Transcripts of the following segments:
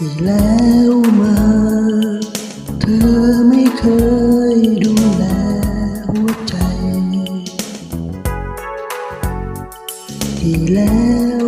ที่แล้วมา เธอไม่เคยดูแลหัวใจ ที่แล้ว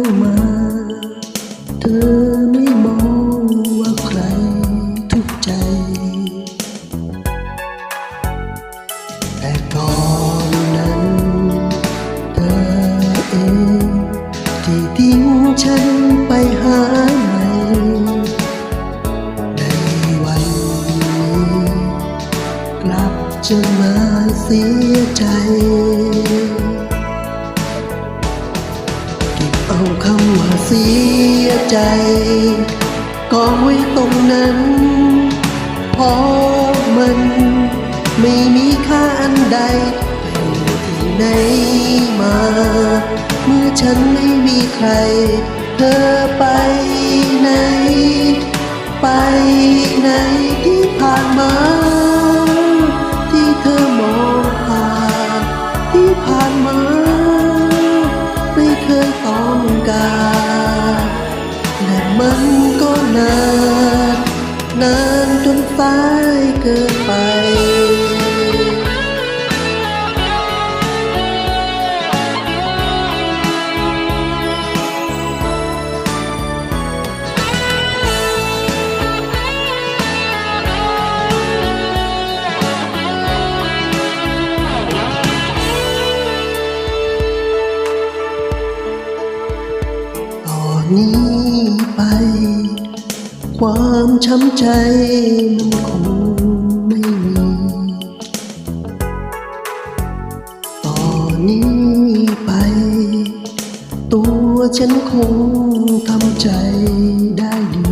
จะมาเสียใจ เก็บเอาคำว่าเสียใจกองไว้ตรงนั้น เพราะมันไม่มีค่าอันใดไปที่ไหนมา เมื่อฉันไม่มีใคร เธอไปไหน ไปไหนที่ผ่านมา สายเกินไป นี้ ความช้ำใจมันคงไม่มีตอนนี้ไป ตัวฉันคงทำใจได้ดี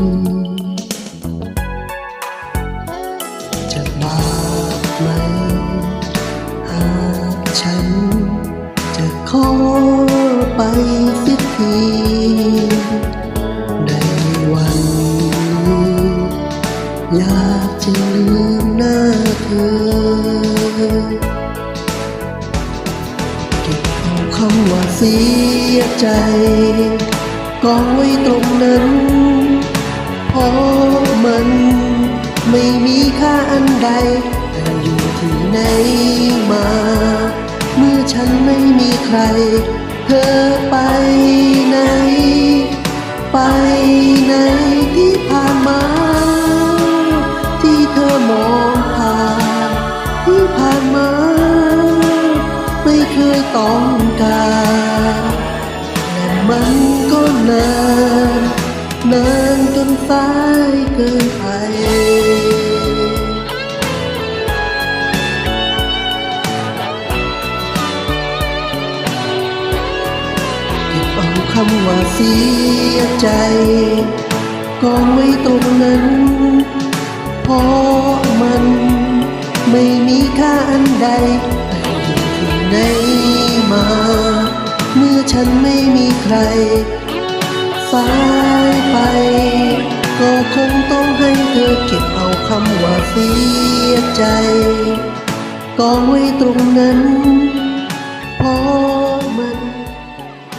จะบาปไหมหากฉันจะขอไปสิทีากจะลืมหน้าเธอเก็บเอาคำว่าเสียใจกองไว้ตรงนั้นเพราะมันไม่มีค่าอันใดแต่อยู่ที่ไหนมา เมื่อฉันไม่มีใคร เธอไปไหนไป ที่ผ่านมา ไม่เคยต้องการและมันก็นานนานจนสายเกินไปเก็บเอาคำว่าเสียใจกองไว้ตรงนั้นเพราะมัน ไม่มีค่าอันใดอยู่ที่ไหนมา เมื่อฉันไม่มีใคร สายไป ก็คงต้องให้เธอเก็บเอาคำว่าเสียใจ กองไว้ตรงนั้นเพราะมัน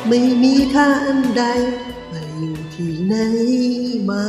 ไม่มีค่าอันใดไปอยู่ที่ไหนมา